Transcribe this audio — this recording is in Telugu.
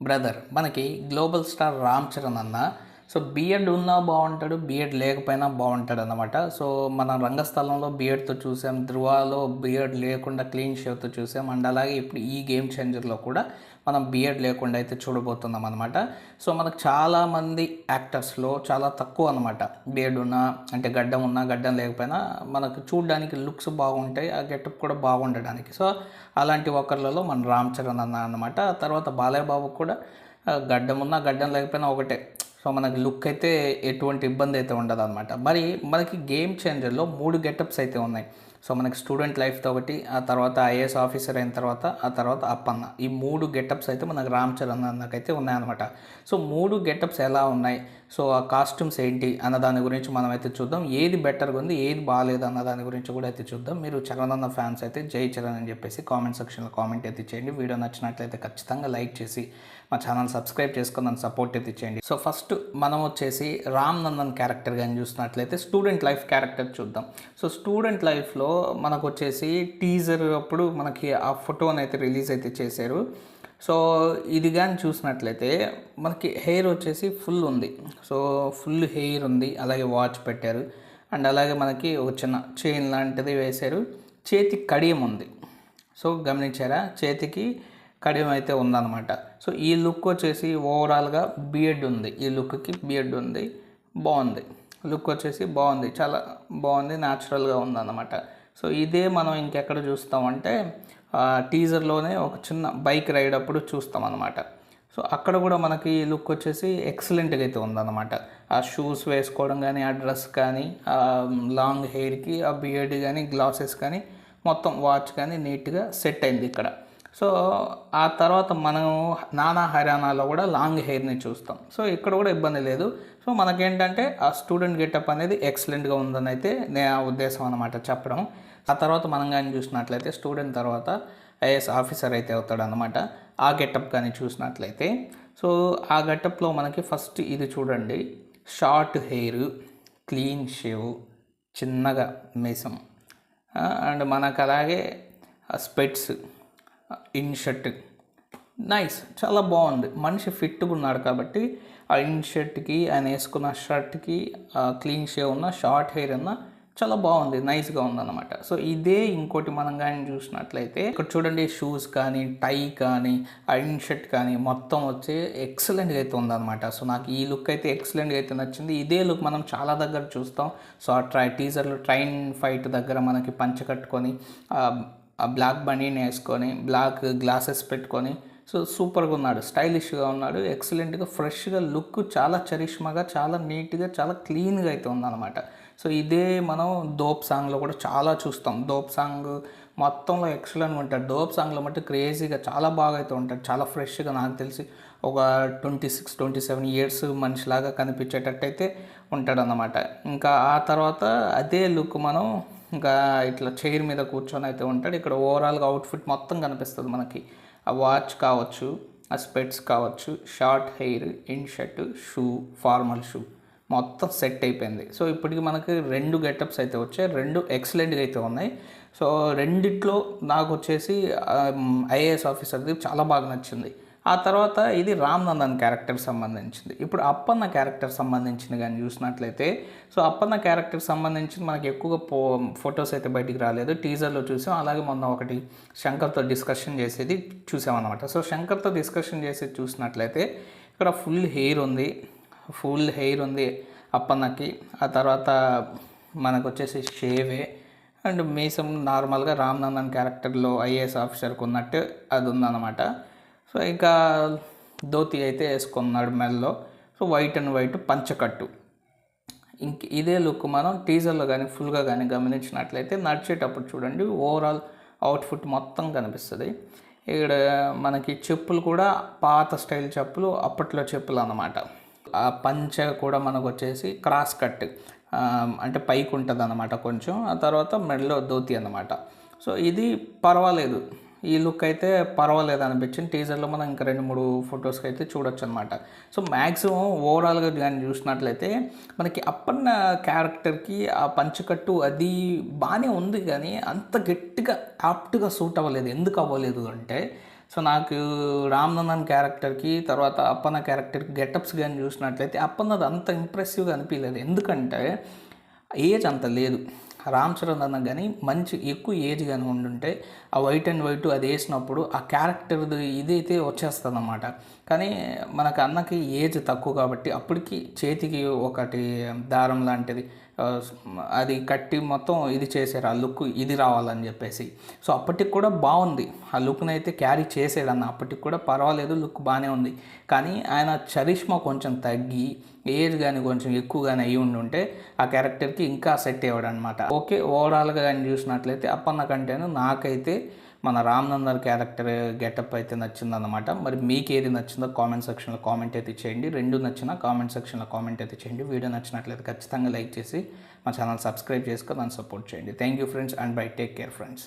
బ్రదర్ మనకి గ్లోబల్ స్టార్ రామ్ చరణ్ అన్న సో బిఎడ్ ఉన్నా బాగుంటాడు బిఎడ్ లేకపోయినా బాగుంటాడు అనమాట సో మన రంగస్థలంలో బిఎడ్తో చూసాం ధృవాలో బిఎడ్ లేకుండా క్లీన్ షేవ్తో చూసాం అండ్ అలాగే ఇప్పుడు ఈ గేమ్ చేంజర్లో కూడా మనం బిఎడ్ లేకుండా అయితే చూడబోతున్నాం అనమాట సో మనకు చాలామంది యాక్టర్స్లో చాలా తక్కువ అనమాట బిఎడ్ ఉన్నా అంటే గడ్డం ఉన్నా గడ్డం లేకపోయినా మనకు చూడడానికి లుక్స్ బాగుంటాయి ఆ గెటప్ కూడా బాగుండడానికి. సో అలాంటి ఒకరిలలో మన రామ్ చరణ్ అన్న అనమాట తర్వాత బాలయ్య బాబు కూడా గడ్డం ఉన్నా గడ్డం లేకపోయినా ఒకటే. సో మనకి లుక్ అయితే ఎటువంటి ఇబ్బంది అయితే ఉండదు అనమాట మరి మనకి గేమ్ చేంజర్లో మూడు గెటప్స్ అయితే ఉన్నాయి. సో మనకి స్టూడెంట్ లైఫ్తో ఒకటి ఆ తర్వాత ఐఏఎస్ ఆఫీసర్ అయిన తర్వాత ఆ తర్వాత అప్పన్న. ఈ మూడు గెటప్స్ అయితే మనకు రామ్ చరణ్ అన్నకైతే ఉన్నాయన్నమాట. సో మూడు గెటప్స్ ఎలా ఉన్నాయి? సో ఆ కాస్ట్యూమ్స్ ఏంటి అన్న దాని గురించి మనం అయితే చూద్దాం. ఏది బెటర్గా ఉంది ఏది బాగాలేదు అన్న దాని గురించి కూడా అయితే చూద్దాం. మీరు చరణ్ అన్న ఫ్యాన్స్ అయితే జై చరణ్ అని చెప్పేసి కామెంట్ సెక్షన్లో కామెంట్ అయితే చేయండి. వీడియో నచ్చినట్లయితే ఖచ్చితంగా లైక్ చేసి మా ఛానల్ సబ్స్క్రైబ్ చేసుకుని నన్ను సపోర్ట్ అయితే చేయండి. సో ఫస్ట్ మనం వచ్చేసి రామ్ నందన్ క్యారెక్టర్ కానీ చూసినట్లయితే స్టూడెంట్ లైఫ్ క్యారెక్టర్ చూద్దాం. సో స్టూడెంట్ లైఫ్లో మనకు వచ్చేసి టీజర్ అప్పుడు మనకి ఆ ఫోటోని అయితే రిలీజ్ అయితే చేశారు. సో ఇది కానీ చూసినట్లయితే మనకి హెయిర్ వచ్చేసి ఫుల్ ఉంది. సో ఫుల్ హెయిర్ ఉంది. అలాగే వాచ్ పెట్టారు. అండ్ అలాగే మనకి ఒక చిన్న చైన్ లాంటిది వేశారు. చేతి కడియం ఉంది. సో గమనించారా? చేతికి కడియం అయితే ఉందన్నమాట. సో ఈ లుక్ వచ్చేసి ఓవరాల్గా బియర్డ్ ఉంది. ఈ లుక్కి బియర్డ్ ఉంది. బాగుంది. లుక్ వచ్చేసి బాగుంది. చాలా బాగుంది. న్యాచురల్గా ఉందన్నమాట. సో ఇదే మనం ఇంకెక్కడ చూస్తామంటే టీజర్లోనే ఒక చిన్న బైక్ రైడ్ అప్పుడు చూస్తాం అనమాట సో అక్కడ కూడా మనకి ఈ లుక్ వచ్చేసి ఎక్సలెంట్గా అయితే ఉందన్నమాట. ఆ షూస్ వేసుకోవడం కానీ ఆ డ్రెస్ కానీ ఆ లాంగ్ హెయిర్కి ఆ బియర్డ్ కానీ గ్లాసెస్ కానీ మొత్తం వాచ్ కానీ నీట్గా సెట్ అయింది ఇక్కడ. సో ఆ తర్వాత మనం నానా హర్యానాలో కూడా లాంగ్ హెయిర్ని చూస్తాం. సో ఇక్కడ కూడా ఇబ్బంది లేదు. సో మనకేంటంటే ఆ స్టూడెంట్ గెటప్ అనేది ఎక్సలెంట్గా ఉందని అయితే నా ఉద్దేశం అనమాట చెప్పడం. ఆ తర్వాత మనం కానీ చూసినట్లయితే స్టూడెంట్ తర్వాత ఐఏఎస్ ఆఫీసర్ అయితే అవుతాడు అనమాట ఆ గెటప్ కానీ చూసినట్లయితే. సో ఆ గెటప్లో మనకి ఫస్ట్ ఇది చూడండి. షార్ట్ హెయిర్ క్లీన్ షేవ్ చిన్నగా మీసం. అండ్ మనకు అలాగే స్పెట్స్. In shirt. నైస్ చాలా బాగుంది. మనిషి ఫిట్గా ఉన్నాడు కాబట్టి ఆ ఇన్ షర్ట్కి ఆయన వేసుకున్న షర్ట్కి క్లీన్ షేవ్ ఉన్న షార్ట్ హెయిర్ ఉన్న చాలా బాగుంది నైస్గా ఉందన్నమాట. సో ఇదే ఇంకోటి మనం కానీ చూసినట్లయితే ఇక్కడ చూడండి షూస్ కానీ టై కానీ ఆ ఇన్ షర్ట్ కానీ మొత్తం వచ్చి ఎక్సలెంట్గా అయితే ఉందన్నమాట. సో నాకు ఈ లుక్ అయితే ఎక్సలెంట్గా అయితే నచ్చింది. ఇదే లుక్ మనం చాలా దగ్గర చూస్తాం. సో ఆ ట్రై టీజర్లు ట్రైన్ ఫైట్ దగ్గర మనకి పంచ కట్టుకొని ఆ బ్లాక్ బనీన్ వేసుకొని బ్లాక్ గ్లాసెస్ పెట్టుకొని సో సూపర్గా ఉన్నాడు. స్టైలిష్గా ఉన్నాడు. ఎక్సలెంట్గా ఫ్రెష్గా లుక్ చాలా చరిష్మాగా చాలా నీట్గా చాలా క్లీన్గా అయితే ఉందన్నమాట. సో ఇదే మనం దోప్ సాంగ్లో కూడా చాలా చూస్తాం. దోప్ సాంగ్ మొత్తంలో ఎక్సలెంట్ ఉంటాడు. డోప్ సాంగ్లో మట్టి క్రేజీగా చాలా బాగా అయితే ఉంటాడు. చాలా ఫ్రెష్గా నాకు తెలిసి ఒక twenty six twenty seven years మనిషిలాగా కనిపించేటట్టయితే ఉంటాడన్నమాట. ఇంకా ఆ తర్వాత అదే లుక్ మనం ఇంకా ఇట్లా చైర్ మీద కూర్చొని అయితే ఉంటాడు. ఇక్కడ ఓవరాల్గా అవుట్ఫిట్ మొత్తం కనిపిస్తుంది మనకి. ఆ వాచ్ కావచ్చు ఆ స్పెట్స్ కావచ్చు short hair in shirt shoe formal shoe మొత్తం సెట్ అయిపోయింది. సో ఇప్పటికి మనకి రెండు గెటప్స్ అయితే వచ్చాయి. రెండు ఎక్సలెంట్గా అయితే ఉన్నాయి. సో రెండిట్లో నాకు వచ్చేసి ఐఏఎస్ ఆఫీసర్ది చాలా బాగా నచ్చింది. ఆ తర్వాత ఇది రామ్ నందన్ క్యారెక్టర్ సంబంధించింది. ఇప్పుడు అప్పన్న క్యారెక్టర్ సంబంధించింది కానీ చూసినట్లయితే సో అప్పన్న క్యారెక్టర్ సంబంధించి మనకి ఎక్కువగా పో ఫొటోస్ అయితే బయటికి రాలేదు. టీజర్లో చూసాం. అలాగే మొన్న ఒకటి శంకర్తో డిస్కషన్ చేసేది చూసామన్నమాట. సో శంకర్తో డిస్కషన్ చేసేది చూసినట్లయితే ఇక్కడ ఫుల్ హెయిర్ ఉంది. ఫుల్ హెయిర్ ఉంది అప్పన్నకి. ఆ తర్వాత మనకు వచ్చేసి షేవే అండ్ మీసం నార్మల్గా రామ్ నందన్ క్యారెక్టర్లో ఐఏఎస్ ఆఫీసర్కి ఉన్నట్టు అది ఉందన్నమాట. సో ఇంకా ధోతి అయితే వేసుకున్నాడు మెల్లో సో వైట్ అండ్ వైట్ పంచకట్టు. ఇంక ఇదే లుక్ మనం టీజర్లో కానీ ఫుల్గా కానీ గమనించినట్లయితే నడిచేటప్పుడు చూడండి ఓవరాల్ అవుట్ఫిట్ మొత్తం కనిపిస్తుంది. ఇక్కడ మనకి చెప్పులు కూడా పాత స్టైల్ చెప్పులు అప్పట్లో చెప్పులు అన్నమాట. ఆ పంచ కూడా మనకు వచ్చేసి క్రాస్ కట్ అంటే పైకి ఉంటుంది అనమాట కొంచెం. ఆ తర్వాత మెడలో ధోతి అన్నమాట. సో ఇది పర్వాలేదు. ఈ లుక్ అయితే పర్వాలేదు అనిపించింది. టీజర్లో మనం ఇంకా రెండు మూడు ఫొటోస్కి అయితే చూడొచ్చు అనమాట సో మ్యాక్సిమం ఓవరాల్గా కానీ చూసినట్లయితే మనకి అప్పన్న క్యారెక్టర్కి ఆ పంచకట్టు అది బాగానే ఉంది కానీ అంత గట్టిగా యాప్ట్గా సూట్ అవ్వలేదు. ఎందుకు అవ్వలేదు అంటే సో నాకు రామ్నందన్ క్యారెక్టర్కి తర్వాత అప్పన్న క్యారెక్టర్కి గెటప్స్ కానీ చూసినట్లయితే అప్పన్నది అంత ఇంప్రెసివ్గా అనిపించలేదు. ఎందుకంటే ఏజ్ అంత లేదు. రామ్ చరణ్ అన్న కానీ మంచి ఎక్కువ ఏజ్ కానీ ఉండుంటే ఆ వైట్ అండ్ వైట్ అది వేసినప్పుడు ఆ క్యారెక్టర్ ఇదైతే వచ్చేస్తుంది అన్నమాట కానీ మనకు అన్నకి ఏజ్ తక్కువ కాబట్టి అప్పటికి చేతికి ఒకటి దారం లాంటిది అది కట్టి మొత్తం ఇది చేశారు ఆ లుక్ ఇది రావాలని చెప్పేసి. సో అప్పటికి కూడా బాగుంది. ఆ లుక్ని అయితే క్యారీ చేసాడు అన్న అప్పటికి కూడా పర్వాలేదు లుక్ బాగానే ఉంది. కానీ ఆయన చరిష్మా కొంచెం తగ్గి ఏజ్ కానీ కొంచెం ఎక్కువ కానీ అయ్యి ఉండి ఉంటే ఆ క్యారెక్టర్కి ఇంకా సెట్ అయ్యాడు అనమాట ఓకే ఓవరాల్గా కానీ చూసినట్లయితే అప్పన్న కంటేను నాకైతే మన రామ్ నందర్ క్యారెక్టర్ గెటప్ అయితే నచ్చిందన్నమాట. మరి మీకు ఏది నచ్చిందో కామెంట్ సెక్షన్లో కామెంట్ అయితే చేయండి. రెండు నచ్చినా కామెంట్ సెక్షన్లో కామెంట్ అయితే చేయండి. వీడియో నచ్చినట్లయితే ఖచ్చితంగా లైక్ చేసి మా ఛానల్ సబ్స్క్రైబ్ చేసుకొని దాన్ని సపోర్ట్ చేయండి. Thank you friends and bye take care friends